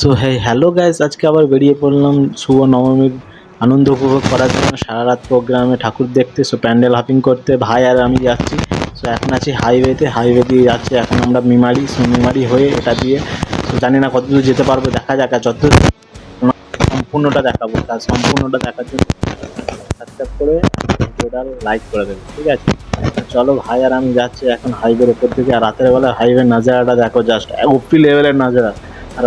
So hey hello guys আজকে আবার বেরিয়ে পড়লাম শুভ নবমীর আনন্দ উপভোগ করার জন্য। সারা রাত প্রোগ্রামে ঠাকুর দেখতে সো প্যান্ডেল হাফিং করতে, ভাই আর আমি যাচ্ছি। সো এখন আছি হাইওয়েতে হাইওয়ে দিয়ে যাচ্ছি। এখন আমরা মিমারি সো মিমারি হয়ে এটা দিয়ে সো জানি না কতদূর যেতে পারব, দেখা যাক যত সম্পূর্ণটা দেখাবো। তার সম্পূর্ণটা দেখার জন্য সাবস্ক্রাইব করে ভিডিওটা লাইক করে দেবে, ঠিক আছে? চলো, ভাই আর আমি যাচ্ছি এখন হাইওয়ের উপর থেকে। আর রাতের বেলা হাইওয়ে নাজারাটা দেখো জাস্ট ওপি লেভেলের নাজারা।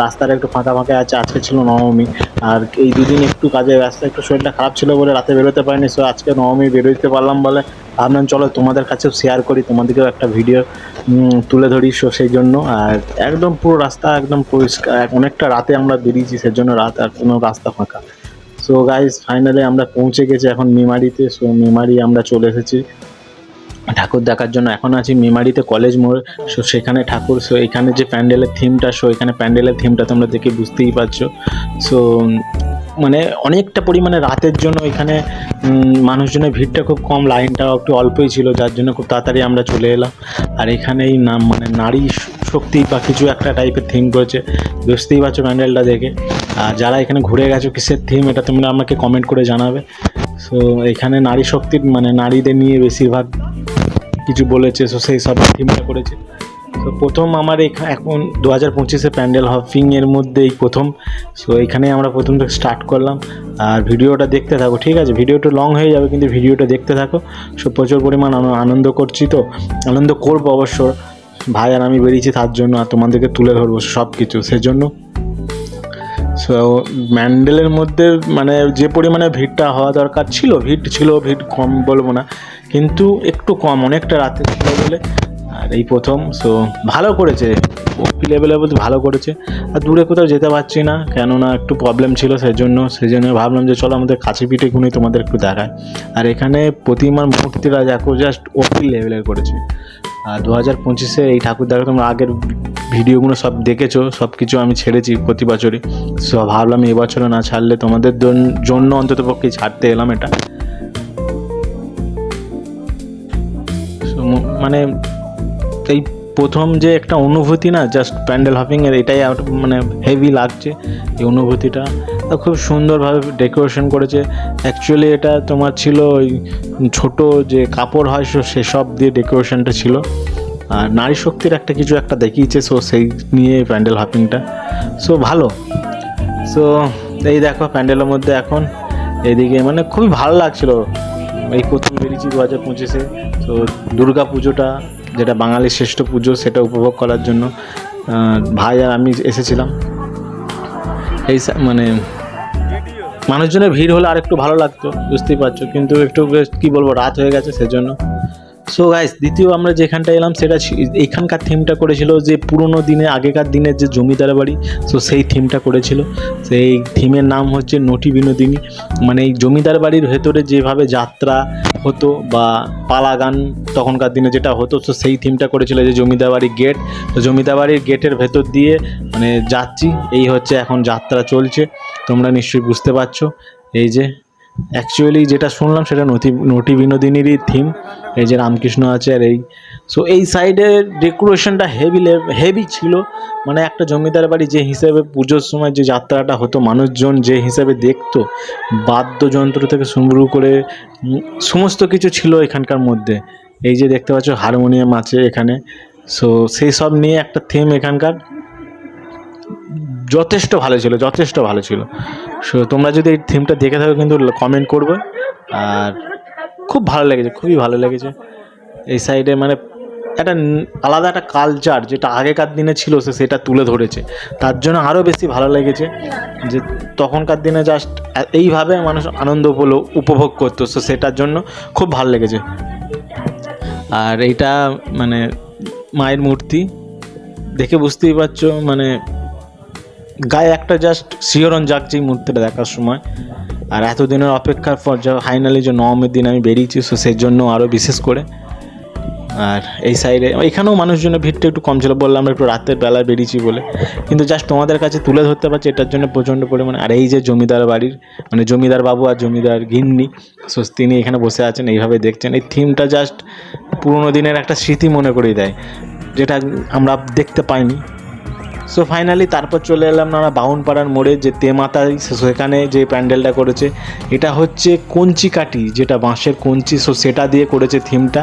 রাস্তাটা একটু ফাঁকা ফাঁকা আছে, আজকে ছিল নবমী। আর এই দুদিন একটু কাজে ব্যস্ত, একটু শরীরটা খারাপ ছিল বলে রাতে বেরোতে পারিনি সো আজকে নবমী বেরোতে পারলাম বলে ভাবলাম, চলো তোমাদের কাছেও শেয়ার করি, তোমাদেরকেও একটা ভিডিও তুলে ধরি সো সেই জন্য। আর একদম পুরো রাস্তা একদম পরিষ্কার অনেকটা রাতে আমরা বেরিয়েছি সেজন্য রাত আর কোনো রাস্তা ফাঁকা। সো গাইজ ফাইনালি আমরা পৌঁছে গেছি এখন মেমারিতে সো মেমারি আমরা চলে এসেছি। ঠাকুর দেখার জন্য এখন আছি মেমারিতে কলেজ মোড়। সো সেখানে ঠাকুর, সো এখানে যে প্যান্ডেলের থিমটা সো এখানে প্যান্ডেলের থিমটা তোমরা দেখে বুঝতেই পারছ। সো মানে অনেকটা পরিমাণে রাতের জন্য এখানে মানুষজনের ভিড়টা খুব কম, লাইনটাও একটু অল্পই ছিল, যার জন্য খুব তাড়াতাড়ি আমরা চলে এলাম। আর এখানেই নাম মানে নারী শক্তি বা কিছু একটা টাইপের থিম করেছে বুঝতেই পারছ প্যান্ডেলটা দেখে। আর যারা এখানে ঘুরে গেছো, কিসের থিম এটা তোমরা আমাকে কমেন্ট করে জানাবে। সো এখানে নারী শক্তির মানে নারীদের নিয়ে বেশিরভাগ কিছু বলেছে সো সেই সব থিমটা করেছে। তো প্রথম আমার এখা- এখন দু হাজার পঁচিশে প্যান্ডেল হপিং এর মধ্যে এই প্রথম। সো এখানে আমরা প্রথম থেকে স্টার্ট করলাম। আর ভিডিওটা দেখতে থাকো, ঠিক আছে? ভিডিওটা লং হয়ে যাবে, কিন্তু ভিডিওটা দেখতে থাকো। সো প্রচুর পরিমাণ আন- আনন্দ করছি তো। আনন্দ করব অবশ্য। ভাই আর আমি বেরিয়েছি তার জন্য, আর তোমাদেরকে তুলে ধরবো সব কিছু সেজন্য। সো ম্যান্ডেলের মধ্যে মানে যে পরিমাণে ভিড়টা হওয়া দরকার ছিল, ভিড় ছিল, ভিড় কম বলব না। কিন্তু একটু কম, অনেকটা রাতে ছিল বলে। আর এই প্রথম সো ভালো করেছে। ওপি লেভেলে বলতে ভালো করেছে। আর দূরে কোথাও যেতে পারছি না, কেননা একটু প্রবলেম ছিল সেই জন্য সেই জন্য ভাবলাম যে চলো আমাদের কাছে পিঠে গুনে তোমাদের একটু দেখায় আর এখানে প্রতিমার মূর্তিরা দেখো জাস্ট ওপি লেভেলের করেছে। আর দু হাজার পঁচিশে এই ঠাকুর দেখা তোমরা আগের ভিডিওগুলো সব দেখেছ সব কিছু আমি ছেড়েছি প্রতি বছরই। সো ভাবলাম এবছরে না ছাড়লে তোমাদের জন- জন্য অন্তত পক্ষে ছাড়তে এলাম এটা। মানে এই প্রথম যে একটা অনুভূতি না জাস্ট প্যান্ডেল হপিংয়ের এটাই মানে হেভি লাগছে, এই অনুভূতিটা। খুব সুন্দরভাবে ডেকোরেশন করেছে। অ্যাকচুয়ালি এটা তোমার ছিল ওই ছোটো যে কাপড় হয় সেসব দিয়ে ডেকোরেশনটা ছিল। আর নারী শক্তির একটা কিছু একটা দেখিয়েছে সো সেই নিয়ে প্যান্ডেল হপিংটা সো ভালো। সো এই দেখো প্যান্ডেলের মধ্যে এখন এইদিকে মানে খুবই ভালো লাগছিল। এই প্রথম বেরিয়েছি দু হাজার পঁচিশে। তো দুর্গা পুজোটা, যেটা বাঙালির শ্রেষ্ঠ পুজো, সেটা উপভোগ করার জন্য ভাই আর আমি এসেছিলাম। এই মানে মানুষজনের ভিড় হলে আর একটু ভালো লাগতো, বুঝতেই পারছ। কিন্তু একটু কী বলব, রাত হয়ে গেছে, সেজন্য সো গাইস দ্বিতীয় আমরা যেখানটা এলাম, সেটা এইখানকার থিমটা করেছিল যে পুরনো দিনে, আগেকার দিনের যে জমিদার বাড়ি সো সেই থিমটা করেছিল। সেই থিমের নাম হচ্ছে নটি বিনোদিনী। মানে এই জমিদার বাড়ির ভেতরে যেভাবে যাত্রা হতো বা পালা গান তখনকার দিনে যেটা হতো তো সেই থিমটা করেছিল যে জমিদার বাড়ির গেট তো জমিদার বাড়ির গেটের ভেতর দিয়ে মানে যাচ্ছি, এই হচ্ছে এখন যাত্রা চলছে। তোমরা নিশ্চয়ই বুঝতে পারছ। এই যে অ্যাকচুয়ালি যেটা শুনলাম সেটা নটি নটি বিনোদিনীরই থিম এই যে রামকৃষ্ণ আছে আর এই সো এই সাইডের ডেকোরেশনটা হেভি হেভি ছিল। মানে একটা জমিদার বাড়ি যে হিসেবে পুজোর সময় যে যাত্রাটা হতো, মানুষজন যে হিসেবে দেখতো, বাদ্যযন্ত্র থেকে শুরু করে সমস্ত কিছু ছিল এখানকার মধ্যে। এই যে দেখতে পাচ্ছ, হারমোনিয়াম আছে এখানে। সো সেই সব নিয়ে একটা থিম এখানকার। যথেষ্ট ভালো ছিল, যথেষ্ট ভালো ছিল। সো তোমরা যদি এই থিমটা দেখে থাকো কিন্তু কমেন্ট করবে। আর খুব ভালো লেগেছে, খুবই ভালো লেগেছে। এই সাইডে মানে একটা আলাদা একটা কালচার যেটা আগেকার দিনে ছিল, সে সেটা তুলে ধরেছে। তার জন্য আরও বেশি ভালো লেগেছে যে তখনকার দিনে জাস্ট এইভাবে মানুষ আনন্দ উপভোগ করতো। সো সেটার জন্য খুব ভালো লেগেছে। আর এইটা মানে মায়ের মূর্তি, দেখে বুঝতেই পারছ মানে গায়ে একটা জাস্ট শিহরণ জাগছে এই মূর্তিটা দেখার সময়। আর এতদিনের অপেক্ষার পর যা ফাইনালি যে নবমের দিন আমি বেরিয়েছি সো সেই জন্য আরও বিশেষ করে। আর এই সাইডে এখানেও মানুষজনের ভিড়টা একটু কম ছিল, বললাম একটু রাতের বেলায় বেরিয়েছি বলে। কিন্তু জাস্ট তোমাদের কাছে তুলে ধরতে পারছি, এটার জন্য প্রচণ্ড পরিমাণে। আর এই যে জমিদার বাড়ির মানে জমিদার বাবু আর জমিদার গিন্নি সো তিনি এখানে বসে আছেন, এইভাবে দেখছেন। এই থিমটা জাস্ট পুরোনো দিনের একটা স্মৃতি মনে করিয়ে দেয়, যেটা আমরা দেখতে পাইনি। সো ফাইনালি তারপর চলে এলাম আমরা বাউনপাড়ার মোড়ে, যে তেমাতাই সেখানে যে প্যান্ডেলটা করেছে। এটা হচ্ছে কঞ্চি কাটি যেটা বাঁশের কঞ্চি। সো সেটা দিয়ে করেছে থিমটা।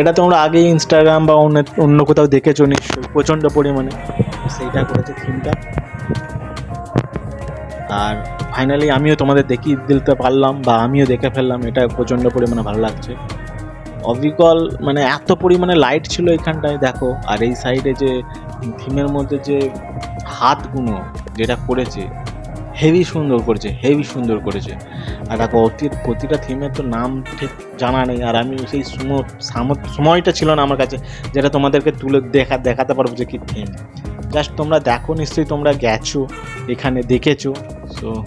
এটা তোমরা আগে ইনস্টাগ্রাম বা অন্য অন্য কোথাও দেখেছ নিশ্চয়ই, প্রচণ্ড পরিমাণে। সেইটা করেছে থিমটা। আর ফাইনালি আমিও তোমাদের দেখিয়ে দিতে পারলাম বা আমিও দেখে ফেললাম, এটা প্রচণ্ড পরিমাণে ভালো লাগছে। অবিকল মানে এত পরিমাণে লাইট ছিল এখানটায়, দেখো। আর এই সাইডে যে থিমের মধ্যে যে হাতগুলো যেটা করেছে হেভি সুন্দর করেছে হেভি সুন্দর করেছে। আর দেখো, অতি- প্রতিটা থিমের তো নাম ঠিক জানা নেই। আর আমি সেই সময়টা ছিল না আমার কাছে, যেটা তোমাদেরকে তুলে দেখা, দেখাতে পারব যে কি থিম জাস্ট তোমরা দেখো, নিশ্চয়ই তোমরা গেছো, এখানে দেখেছ। সো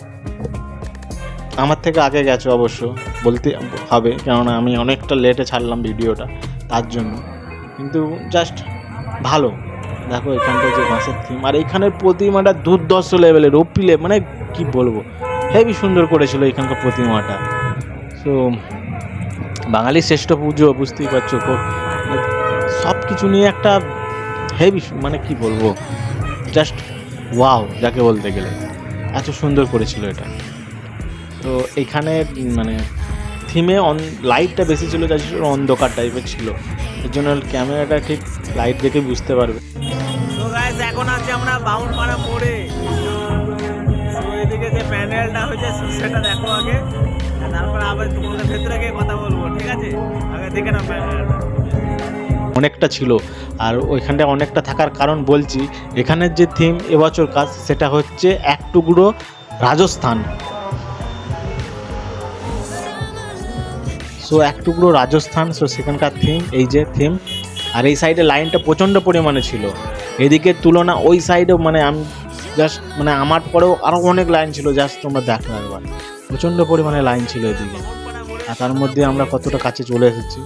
আমার থেকে আগে গেছো অবশ্য। বলতে হবে, কেননা আমি অনেকটা লেটে ছাড়লাম ভিডিওটা তার জন্য। কিন্তু জাস্ট ভালো। দেখো এখানটা যে বাঁশের থিম আর এখানের প্রতিমাটা দুর্দর্শ লেভেলের ওপিলে মানে কি বলব? হেভি সুন্দর করেছিল এখানকার প্রতিমাটা। তো বাঙালির শ্রেষ্ঠ পুজো, বুঝতেই পারছ সব কিছু নিয়ে একটা হেভি মানে কি বলব? জাস্ট ওয়াও যাকে বলতে গেলে। এত সুন্দর করেছিল এটা। তো এখানে মানে থিমে অন লাইটটা বেশি ছিল যা ছিল অন্ধকার টাইপের ছিল। এর জন্য ক্যামেরাটা ঠিক লাইট দেখে বুঝতে পারবে। এখন আছি আমরা বাউনপাড়া মোড়ে। এদিকে যে প্যান্ডেলটা হয়েছে সেটা দেখো আগে। তারপর আবার তোমাদের ভেতরে গিয়ে কথা বলব ঠিক আছে? আগে দেখে নাও প্যান্ডেলটা অনেকটা ছিল আর ওইখানটায় অনেকটা থাকার কারণ বলছি এখানের যে থিম এবছর কাজ সেটা হচ্ছে এক টুকরো রাজস্থান। সো এক টুকরো রাজস্থান সো সেখানকার থিম এই যে থিম আর এই সাইডে লাইনটা প্রচণ্ড পরিমাণে ছিল। এদিকের তুলনা ওই সাইডেও মানে আমি জাস্ট মানে আমার পরেও আরও অনেক লাইন ছিল জাস্ট তোমরা দেখো একবার। প্রচণ্ড পরিমাণে লাইন ছিল এদিকে। আর তার মধ্যে আমরা কতটা কাছে চলে এসেছি।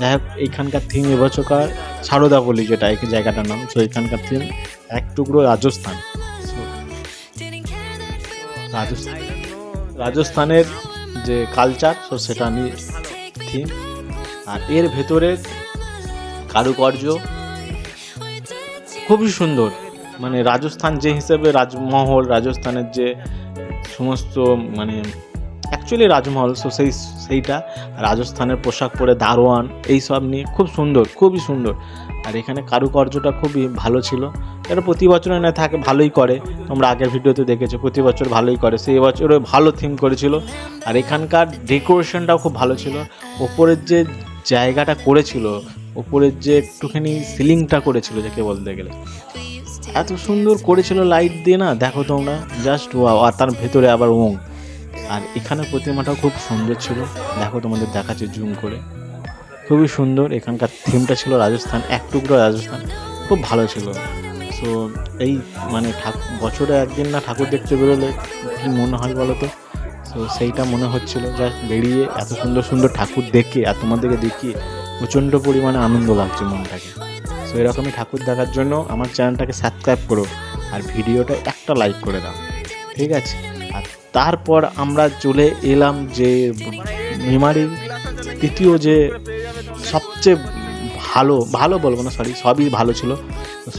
যাই হোক, এইখানকার থিম এবছরকার সারদা বলি যেটা, এই জায়গাটার নাম। সো এখানকার থিম এক টুকরো রাজস্থান। রাজস্থান, রাজস্থানের যে কালচার সো সেটা নিয়ে থিম আর এর ভেতরে কারুকার্য খুবই সুন্দর। মানে রাজস্থান যে হিসেবে রাজমহল, রাজস্থানের যে সমস্ত মানে অ্যাকচুয়ালি রাজমহল সো সেই, সেইটা, রাজস্থানের পোশাক পরে দারোয়ান এইসব নিয়ে খুব সুন্দর, খুবই সুন্দর। আর এখানে কারুকার্যটা খুবই ভালো ছিল। এটা প্রতি বছর না থাকে, ভালোই করে। তোমরা আগের ভিডিওতে দেখেছ, প্রতি বছর ভালোই করে। সেই বছরে ভালো থিম করেছিল। আর এখানকার ডেকোরেশনটাও খুব ভালো ছিল। ওপরের যে জায়গাটা করেছিল, ওপরের যে একটুখানি সিলিংটা করেছিল, যাকে বলতে গেলে। এত সুন্দর করেছিল লাইট দিয়ে না, দেখো তোমরা জাস্ট আর তার ভেতরে আবার ওং। আর এখানে প্রতিমাটাও খুব সুন্দর ছিল। দেখো তোমাদের দেখাচ্ছে জুম করে। খুবই সুন্দর, এখানকার থিমটা ছিল রাজস্থান, এক টুকরো রাজস্থান। খুব ভালো ছিল। সো এই মানে ঠাকুর বছরে একদিন না ঠাকুর দেখতে বেরোলে কী মনে হয় বলো তো? সো সেইটা মনে হচ্ছিল। জাস্ট বেরিয়ে এত সুন্দর সুন্দর ঠাকুর দেখে আর তোমাদেরকে দেখিয়ে প্রচণ্ড পরিমাণে আনন্দ লাগছে মনটাকে। সো এরকমই ঠাকুর দেখার জন্য আমার চ্যানেলটাকে সাবস্ক্রাইব করো আর ভিডিওটা একটা লাইক করে দাও। ঠিক আছে? তারপর আমরা চলে এলাম যে মেমারির তৃতীয় যে সবচেয়ে ভালো ভালো বলব না সরি সবই ভালো ছিল।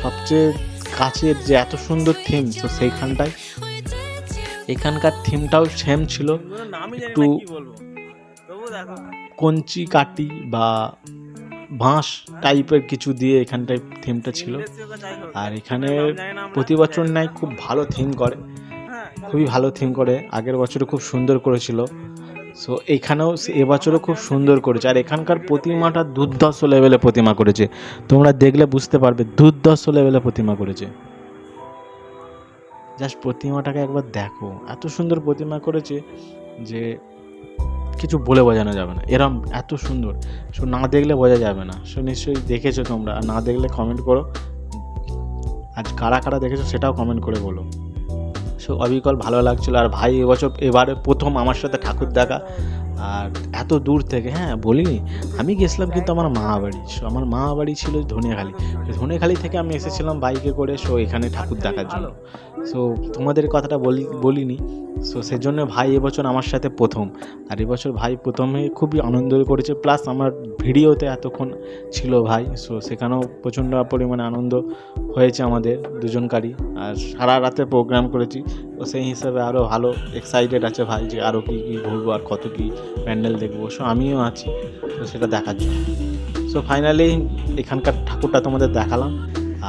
সবচেয়ে কাছের যে এত সুন্দর থিম তো সেইখানটায়, এখানকার থিমটাও সেম ছিল। একটু- কঞ্চি কাটি বা বাঁশ টাইপের কিছু দিয়ে এখানটায় থিমটা ছিল। আর এখানে। প্রতি বছর নাই খুব ভালো থিম করে। খুবই ভালো থিম করে। আগের বছরে খুব সুন্দর করেছিল। সো এখানেও সে- এবছরও খুব সুন্দর করেছে। আর এখানকার প্রতিমাটা দুর্ধর্ষ লেভেলে প্রতিমা করেছে। তোমরা দেখলে বুঝতে পারবে, দুর্ধর্ষ লেভেলে প্রতিমা করেছে। জাস্ট প্রতিমাটাকে একবার দেখো। এত সুন্দর প্রতিমা করেছে যে কিছু বলে বোঝানো যাবে না। এরম এত সুন্দর। সো না দেখলে বোঝা যাবে না। সো নিশ্চয়ই দেখেছ তোমরা। আর না দেখলে কমেন্ট করো। আজ কারা কারা দেখেছ সেটাও কমেন্ট করে বলো। সো অবিকল ভালো লাগছিল। আর ভাই এবছর এবারে প্রথম আমার সাথে ঠাকুর দেখা। আর এত দূর থেকে হ্যাঁ বলিনি আমি গেছিলাম কিন্তু আমার মা বাড়ি। সো আমার মা বাড়ি ছিল ধনিয়াখালী। ধনিয়াখালী থেকে আমি এসেছিলাম বাইকে করে, সো এখানে ঠাকুর দেখার জন্য। সো তোমাদের কথাটা বলি, বলিনি। সো সেজন্য ভাই এবছর আমার সাথে প্রথম। আর এবছর ভাই প্রথমে খুবই আনন্দ করেছে। প্লাস আমার ভিডিওতে এতক্ষণ ছিল ভাই। সো সেখানেও প্রচণ্ড পরিমাণে আনন্দ হয়েছে আমাদের দুজনকারই। আর সারা রাতে প্রোগ্রাম করেছি। তো সেই হিসাবে আরও ভালো এক্সাইটেড আছে ভাই যে আরও কী কী ঘুরবো আর কত কী প্যান্ডেল দেখব। সো আমিও আছি, তো সেটা দেখার জন্য। সো ফাইনালি এখানকার ঠাকুরটা তোমাদের দেখালাম।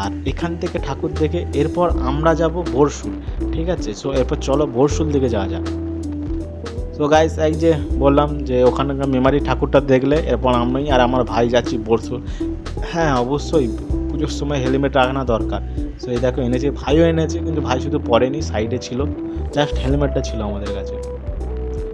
আর এখান থেকে ঠাকুর দেখে এরপর আমরা যাব বরশুল ঠিক আছে? সো এরপর চলো বরশুল দিকে যাওয়া যাক। সো গাইস এই যে বললাম যে ওখানকার মেমারি ঠাকুরটা দেখলে এরপর আমি আর আমার ভাই যাচ্ছি বরশুল হ্যাঁ অবশ্যই। পুজোর সময় হেলমেট রাখানো দরকার। সো এই দেখো এনেছে, ভাইও এনেছে, কিন্তু ভাই শুধু পরেনি সাইডে ছিল। জাস্ট হেলমেটটা ছিল আমাদের কাছে।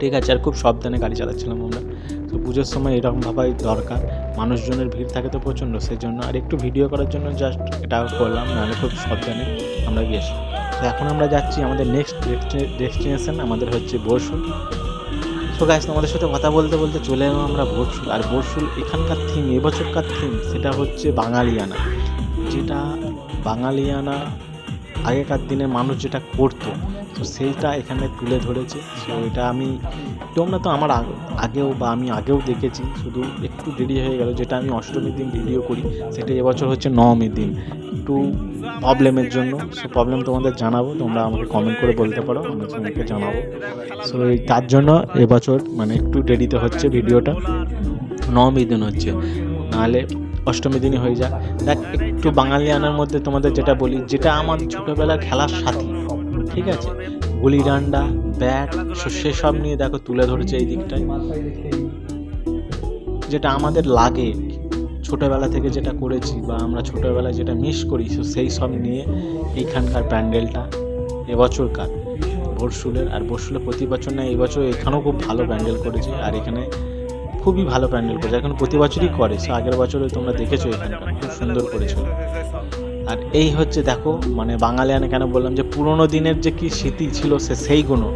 ঠিক আছে, আর খুব সাবধানে গাড়ি চালাচ্ছিলাম আমরা। তো পুজোর সময় এরকমভাবেই দরকার। মানুষজনের ভিড় থাকে তো প্রচণ্ড সেই জন্য আর একটু ভিডিও করার জন্য জাস্ট এটা করলাম, নাহলে খুব সাবধানে আমরা গিয়েছি তো এখন আমরা যাচ্ছি আমাদের নেক্সট ডেস্টিনেশন আমাদের হচ্ছে বরশুল। তো গাইস তোমাদের সাথে কথা বলতে বলতে চলে এলাম আমরা বরশুল। আর বরশুল এখানকার থিম এবছরকার থিম সেটা হচ্ছে বাঙালিয়ানা। যেটা বাঙালিয়ানা আগেকার দিনে মানুষ যেটা করতো, তো সেইটা এখানে তুলে ধরেছে। তো এটা আমি, তোমরা তো আমার আগেও বা আমি আগেও দেখেছি, শুধু একটু দেরি হয়ে গেল, যেটা আমি অষ্টমীর দিন ভিডিও করি, সেটা এবছর হচ্ছে নবমীর দিন। একটু প্রবলেমের জন্য সো প্রবলেম তোমাদের জানাব, তোমরা আমাকে কমেন্ট করে বলতে পারো, আমি তোমাকে জানাব। সো তার জন্য এবছর মানে একটু দেরিতে হচ্ছে ভিডিওটা, নবমীর দিন হচ্ছে। নাহলে অষ্টমী দিনই হয়ে যায়। দেখ, একটু বাঙালিয়ানার মধ্যে তোমাদের যেটা বলি, যেটা আমার ছোটোবেলার খেলার সাথী, ঠিক আছে? গুলি ডান্ডা, ব্যাট সেসব নিয়ে দেখো তুলে ধরেছে এই দিকটায়। যেটা আমাদের লাগে, ছোটোবেলা থেকে যেটা করেছি বা আমরা ছোটোবেলায় যেটা মিস করি সেই সব নিয়ে এইখানকার প্যান্ডেলটা এবছরকার বরশুলের আর বরশুলে প্রতি বছর না, এই বছর এখানেও খুব ভালো প্যান্ডেল করেছে, আর এখানে খুবই ভালো প্যান্ডেল করেছে, এখন প্রতি বছরই করে, সে আগের বছরে তোমরা দেখেছ এখানকার খুব সুন্দর করেছিল। আর এই হচ্ছে দেখো মানে বাঙালিয়ানে কেন বললাম যে পুরোনো দিনের যে কি স্মৃতি ছিল সে সেইগুলো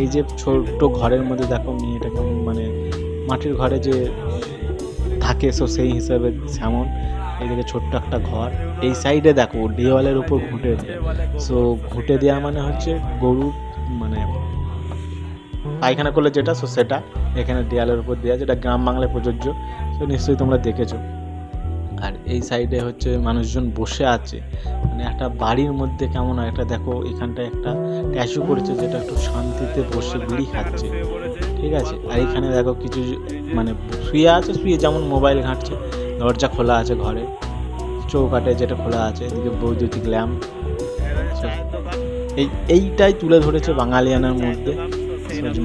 এই যে ছোট্ট ঘরের মধ্যে দেখো মেয়েটা কেমন মানে মাটির ঘরে যে থাকে সো সেই হিসাবে যেমন এইদিকে ছোট্ট একটা ঘর। এই সাইডে দেখো, দেওয়ালের উপর ঘুঁটে সো ঘুঁটে দেওয়া মানে হচ্ছে গরুর মানে পায়খানা করলে যেটা সো সেটা এখানে দেয়ালের উপর দেওয়া যেটা গ্রাম বাংলায় প্রযোজ্য তো নিশ্চয়ই তোমরা দেখেছ। আর এই সাইডে হচ্ছে মানুষজন বসে আছে। মানে একটা বাড়ির মধ্যে কেমন একটা দেখো, এখানটায় একটা ট্যাচু করেছে যেটা একটু শান্তিতে বসে বিড়ি খাচ্ছে। ঠিক আছে? আর এখানে দেখো কিছু মানে শুয়ে আছে, শুয়ে যেমন মোবাইল ঘাঁটছে, দরজা খোলা আছে ঘরে চৌকাটে যেটা খোলা আছে, এদিকে বৈদ্যুতিক ল্যাম্প। এই, এইটাই তুলে ধরেছে বাঙালিয়ানার মধ্যে।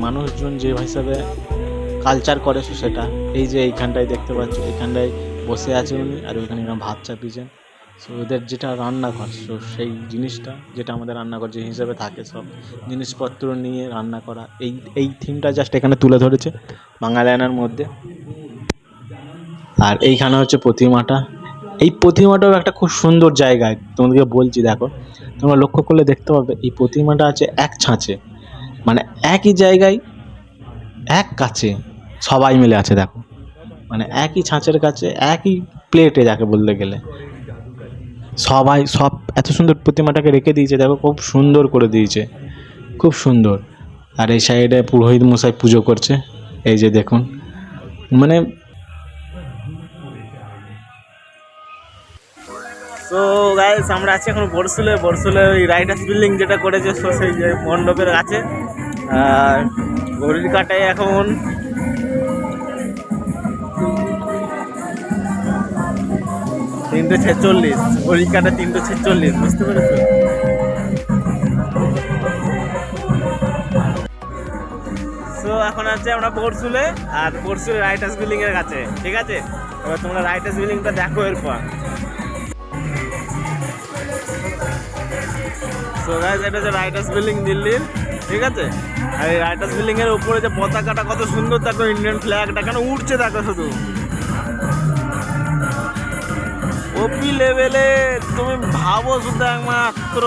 মানুষজন যে হিসাবে কালচার করে সেটা। এই যে এইখানটায় দেখতে পাচ্ছ, এইখানটায় বসে আছে উনি আর ওইখানে এরকম ভাত চাপিয়েছেন। সো ওদের যেটা রান্নাঘর সো সেই জিনিসটা, যেটা আমাদের রান্নাঘর যে হিসাবে থাকে সব জিনিসপত্র নিয়ে রান্না করা, এই এই থিমটা জাস্ট এখানে তুলে ধরেছে বাঙালিয়ানার মধ্যে। আর এইখানে হচ্ছে প্রতিমাটা। এই প্রতিমাটাও একটা খুব সুন্দর জায়গায় তোমাদেরকে বলছি, দেখো, তোমরা লক্ষ্য করলে দেখতে পাবে, এই প্রতিমাটা আছে এক ছাঁচে। মানে একই জায়গায়, এক কাছে সবাই মিলে আছে, দেখো। মানে একই ছাঁচের কাছে, একই প্লেটে যাকে বলতে গেলে। সবাই সব এত সুন্দর প্রতিমাটাকে রেখে দিয়েছে, দেখো, খুব সুন্দর করে দিয়েছে। খুব সুন্দর। আর এই সাইডে পুরোহিত মশাই পুজো করছে। এই যে দেখুন। মানে তো গাইস আমরা আছি এখন বরসুলে। বরসুলে ওই রাইটার্স বিল্ডিং যেটা করেছে সেই যে মণ্ডপের কাছে। আর ঘড়ির কাটায় এখন তিনটে ছেচল্লিশ। ঘড়ির কাটা তিনটে ছেচল্লিশ, বুঝতে পেরেছ? সো এখন আছে আমরা বরসুলে আর বরসুলে রাইটার্স বিল্ডিং এর কাছে, ঠিক আছে? এবার তোমরা রাইটার্স বিল্ডিংটা দেখো এরপর। সো গাইস এটা হচ্ছে রাইটার্স বিল্ডিং দিল্লির, ঠিক আছে? আর এই রাইটার্স বিল্ডিং এর উপরে যে পতাকাটা কত সুন্দর দেখো ইন্ডিয়ান ফ্ল্যাগটা কেন উঠছে দেখো শুধু। ওপি লেভেলে তুমি ভাবো শুধু একমাত্র।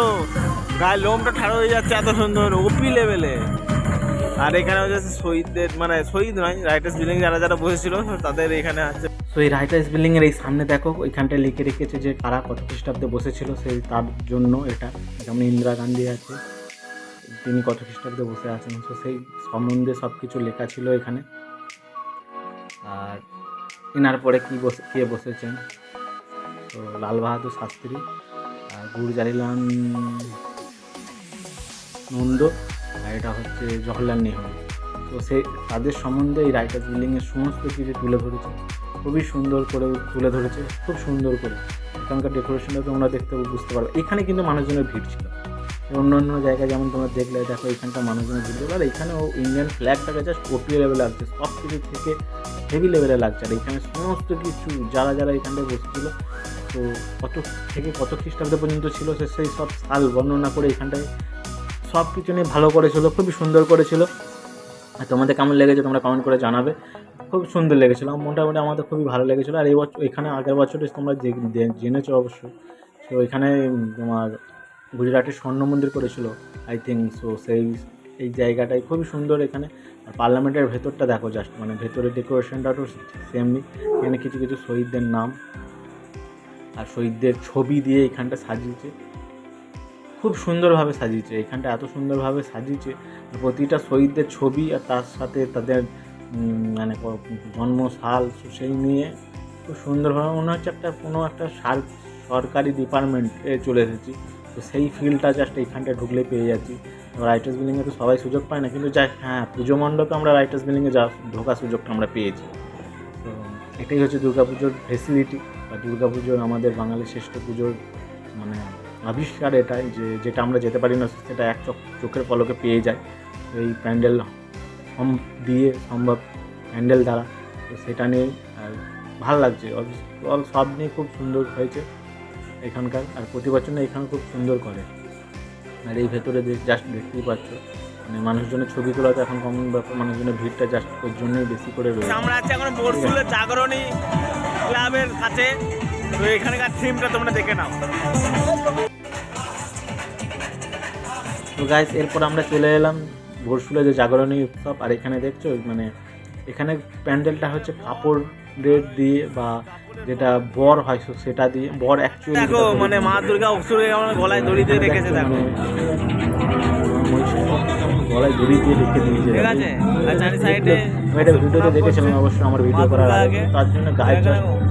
গায়ে লোমটা ঠাড়ো হয়ে যাচ্ছে এত সুন্দর ওপি লেভেলে আর এখানে হচ্ছে শহীদদের মানে শহীদ নয়, রাইটার্স বিল্ডিং যারা যারা বসেছিল, তাদের এখানে আছে। তো এই রাইটার্স বিল্ডিং এর এই সামনে দেখো, ওইখানটায় লিখে রেখেছে যে কারা কত খ্রিস্টাব্দে বসেছিল, সেই তার জন্য এটা, যেমন ইন্দিরা গান্ধী আছে, তিনি কত খ্রিস্টাব্দে বসে আছেন, তো সেই সম্বন্ধে সব কিছু লেখা ছিল এখানে। আর এনার পরে কি বসে, কে বসেছেন? তো লাল বাহাদুর শাস্ত্রী, আর গুরজারিলাল নন্দ। আর এটা হচ্ছে জওহরলাল নেহরু। তো সেই তাদের সম্বন্ধে এই রাইটার্স বিল্ডিংয়ের সমস্ত কিছু তুলে ধরেছে। খুবই সুন্দর করে তুলে ধরেছে, খুব সুন্দর করে। এখানকার ডেকোরেশনটা তোমরা দেখতে বুঝতে পারবে। এখানে কিন্তু মানুষজনের ভিড় ছিল। অন্য অন্য জায়গায় যেমন তোমরা দেখলে, দেখো এখানকার মানুষজনের ভিড় আর এখানেও ইন্ডিয়ান ফ্ল্যাগটাকে জাস্ট ওপিও লেভেলে লাগছে। সব কিছু থেকে হেভি লেভেলে লাগছে। আর এখানে সমস্ত কিছু যারা যারা এখানটায় বসেছিল, তো কত থেকে কত খ্রিস্টাব্দ পর্যন্ত ছিল সে, সেই সব সাল বর্ণনা করে এখানটায় সব কিছু নিয়ে ভালো করেছিল, খুবই সুন্দর করেছিল। আর তোমাদের কেমন লেগেছে তোমরা কমেন্ট করে জানাবে। খুব সুন্দর লেগেছিলো মোটামুটি আমাদের খুবই ভালো লেগেছিলো। আর এই বছর এখানে আগের বছরে তোমরা জেনেছো অবশ্যই। তো এখানে তোমার গুজরাটের স্বর্ণ মন্দির করেছিল আই থিঙ্ক সো সেই, এই জায়গাটাই খুবই সুন্দর এখানে। আর পার্লামেন্টের ভেতরটা দেখো জাস্ট মানে ভেতরের ডেকোরেশনটা তো সেমনি এখানে কিছু কিছু শহীদদের নাম। আর শহীদদের ছবি দিয়ে এখানটা সাজিয়েছে। খুব সুন্দরভাবে সাজিয়েছে, এখানটা এত সুন্দরভাবে সাজিয়েছে, প্রতিটা শহীদদের ছবি আর তার সাথে তাদের মানে জন্মসাল সেই নিয়ে খুব সুন্দরভাবে মনে হচ্ছে একটা কোনো একটা সার, সরকারি ডিপার্টমেন্টে চলে এসেছি। তো সেই ফিলটা জাস্ট এইখানটায় ঢুকলে পেয়ে যাচ্ছি। রাইটার্স বিল্ডিংয়ে তো সবাই সুযোগ পায় না, কিন্তু যাই হ্যাঁ পুজো মণ্ডপে আমরা রাইটার্স বিল্ডিংয়ে যা ঢোকার সুযোগটা আমরা পেয়েছি। তো এটাই হচ্ছে দুর্গাপুজোর ফেসিলিটি বা দুর্গাপুজোর আমাদের বাঙালির শ্রেষ্ঠ পুজোর মানে আবিষ্কার এটাই যে, যেটা আমরা যেতে পারি না, সেটা এক চোখ, চোখের পলকে পেয়ে যায়। এই প্যান্ডেল সম দিয়ে, সম্ভব প্যান্ডেল দ্বারা। তো সেটা নিয়ে ভালো লাগছে। অল সব নিয়ে খুব সুন্দর হয়েছে এখানকার, আর প্রতি বছর না এখানে খুব সুন্দর করে। আর এই ভেতরে জাস্ট দেখতেই পাচ্ছ মানে মানুষজনের ছবি তোলা তো এখন কমন ব্যাপার, মানুষজনের ভিড়টা জাস্ট ওর জন্যই বেশি করে রয়েছে। আমরা আছি এখন বরসুলের জাগরণী ক্লাবের কাছে। তো এখানকার থিমটা তোমরা দেখে নাও। তো গাইস এরপর আমরা চলে এলাম ভোরসুলে যে জাগরণী উৎসব আর এখানে দেখছ মানে এখানে প্যান্ডেলটা হচ্ছে কাপড়ের দিয়ে বা যেটা বর হয় সেটা দিয়ে বর অ্যাকচুয়ালি দেখো মানে মা দুর্গা অসুরকে আমার গলায় দড়ি দিয়ে রেখেছে দেখো। গলায় দড়ি দিয়ে রেখে দিয়েছে ঠিক আছে চারি সাইডে এটা ভিডিওতে দেখেছিলাম অবশ্য আমার ভিডিও করার আগে। তার জন্য গায়ে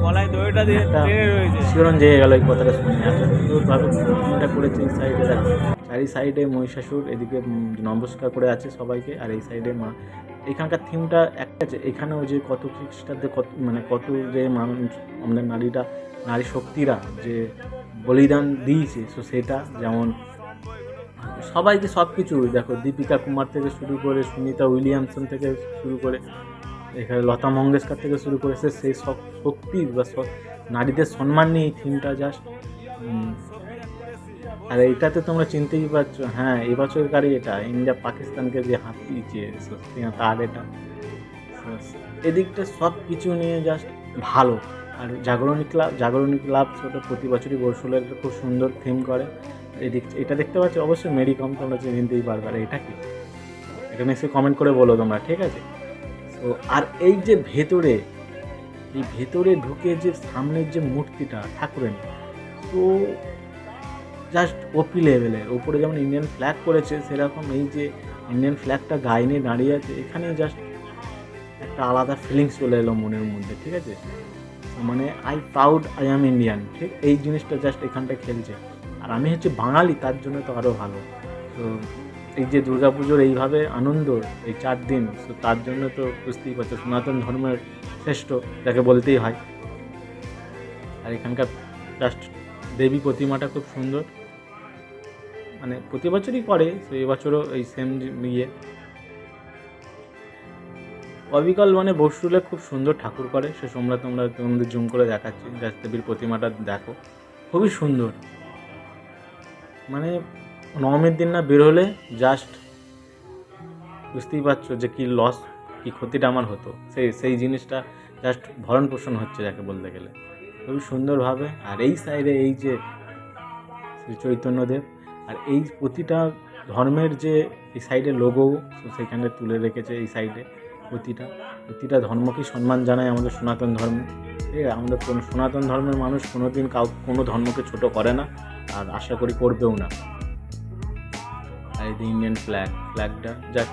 গলায় দড়িটা দিয়ে টেনে রয়েছে। শিহরণ জেগে গেল এই কথাটা শুনে। এত সুন্দরভাবে এটা করেছে এই সাইডে দেখো চারি সাইডে মহিষাসুর এদিকে নমস্কার করে আছে সবাইকে। আর এই সাইডে মা এখানকার থিমটা একটা আছে এখানেও যে কত খ্রিস্টাব্দে কত মানে কত যে মানুষ আমাদের নারীরা নারী শক্তিরা যে বলিদান দিয়েছে সো সেটা যেমন সবাইকে সব কিছু দেখো, দীপিকা কুমার থেকে শুরু করে সুনিতা উইলিয়ামসন থেকে শুরু করে, এখানে লতা মঙ্গেশকর থেকে শুরু করে, সে সেই সব শক্তি বা নারীদের সম্মান নিয়ে এই থিমটা জাস্ট আর এইটাতে তোমরা চিনতেই পারছ হ্যাঁ এবছর গাড়ি এটা, ইন্ডিয়া পাকিস্তানকে যে হাত দিয়েছে সত্যি তার এটা। এদিকটা সব কিছু নিয়ে জাস্ট ভালো। আর জাগরণী ক্লাব জাগরণী ক্লাব সেটা প্রতি বছরই একটা খুব সুন্দর থিম করে। এটা দেখতে পাচ্ছ, অবশ্যই মেরি কম তোমরা চিনতেই পারবে, আর এটা কি? এটা নিশ্চয়ই কমেন্ট করে বলো তোমরা, ঠিক আছে? তো আর এই যে ভেতরে, এই ভেতরে ঢুকে যে সামনের যে মূর্তিটা, ঠাকুরের, তো জাস্ট ওপি লেভেলের ওপরে যেমন ইন্ডিয়ান ফ্ল্যাগ করেছে, সেরকম এই যে ইন্ডিয়ান ফ্ল্যাগটা গায়ে নিয়ে দাঁড়িয়ে আছে এখানে জাস্ট একটা আলাদা ফিলিংস চলে এলো মনের মধ্যে, ঠিক আছে? মানে I proud I am Indian ঠিক? এই জিনিসটা জাস্ট এখানটায় খেলছে। আর আমি হচ্ছে বাঙালি, তার জন্য তো আরও ভালো। তো এই যে দুর্গাপুজোর এইভাবে আনন্দ, এই চার দিন, তো তার জন্য তো বুঝতেই পারছ, সনাতন ধর্মের শ্রেষ্ঠ, যাকে বলতেই হয়। আর এখানকার জাস্ট দেবী প্রতিমাটা খুব সুন্দর। মানে প্রতি বছরই করে, তো এবছরও এই সেম ইয়ে। অবিকল মানে বসুলে খুব সুন্দর ঠাকুর করে, সে তোমরা তোমরা তোমাদের জুম করে দেখাচ্ছি জাস্ট দেবীর প্রতিমাটা দেখো। খুবই সুন্দর। মানে নবমীর দিন না বের হলে জাস্ট বুঝতেই পারছ যে কি লস কি ক্ষতিটা আমার হতো। সেই সেই জিনিসটা জাস্ট ভরণ পোষণ হচ্ছে যাকে বলতে গেলে। খুবই সুন্দরভাবে আর এই সাইডে এই যে শ্রী চৈতন্যদেব, আর এই প্রতিটা ধর্মের যে এই সাইডে লোগো সেখানে তুলে রেখেছে এই সাইডে প্রতিটা। প্রতিটা ধর্মকেই সম্মান জানায় আমাদের সনাতন ধর্ম। ঠিক আছে? আমাদের কোন সনাতন ধর্মের মানুষ কোনো দিন কাউ, কোনো ধর্মকে ছোট করে না। আর আশা করি করবেও না। আর এই ইন্ডিয়ান ফ্ল্যাগ ফ্ল্যাগটা যা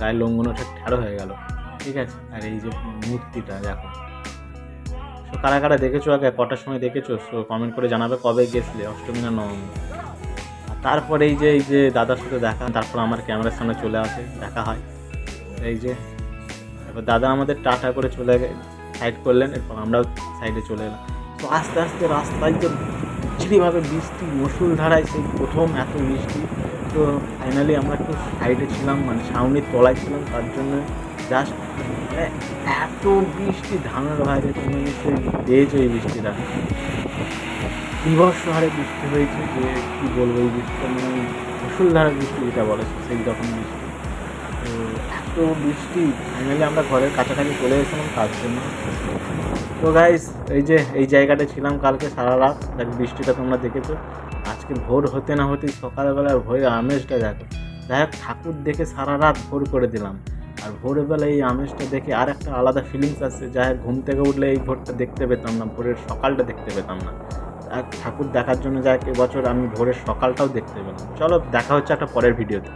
গায়ের লঙ্ঘনটা ঠাড়ো হয়ে গেল। ঠিক আছে? আর এই যে মূর্তিটা, দেখো। তো কারা কারা দেখেছ আগে? কটার সময় দেখেছ? সো কমেন্ট করে জানাবে কবে গেছিলে? অষ্টমী না নবমী? আর তারপরে এই যে এই যে দাদার সাথে দেখা, তারপর আমার ক্যামেরার সামনে চলে আসে, দেখা হয়। এই যে, এবার দাদা আমাদের টাটা করে চলে সাইড করলেন, এরপর আমরাও সাইডে চলে এলাম। তো আস্তে আস্তে রাস্তায় তো বিচ্ছিরিভাবে বৃষ্টি মুসুল ধারায় সেই প্রথম এত বৃষ্টি। তো ফাইনালি আমরা একটু সাইডে ছিলাম মানে সামনের তলায় ছিলাম, তার জন্য জাস্ট এত বৃষ্টি, ধানের বাইরে তুমি নিশ্চয়ই পেয়েছ এই বৃষ্টিটা। বিভৎস হারে বৃষ্টি হয়েছে, যে কী বলব, এই বৃষ্টিটা মানে মুসুলধারা বৃষ্টি যেটা বলে, সেই রকম বৃষ্টি। তো এত বৃষ্টি ফাইনালি আমরা ঘরের কাছাকাছি চলে এসেছিলাম তার জন্য তো গাইস এই যে, এই জায়গাটা ছিলাম কালকে সারা রাত। দেখ, বৃষ্টিটা তোমরা দেখেছ। আজকে ভোর হতে না হতেই সকালবেলা ভোরের আমেজটা দেখো যাই হোক ঠাকুর দেখে সারা রাত ভোর করে দিলাম। আর ভোরবেলা এই আমেজটা দেখে আর একটা আলাদা ফিলিংস আসছে। যাই হোক ঘুম থেকে উঠলে এই ভোরটা দেখতে পেতাম না, ভোরের সকালটা দেখতে পেতাম না। আর ঠাকুর দেখার জন্য যাই এবছর আমি ভোরের সকালটাও দেখতে পেলাম। চলো, দেখা হচ্ছে একটা পরের ভিডিওতে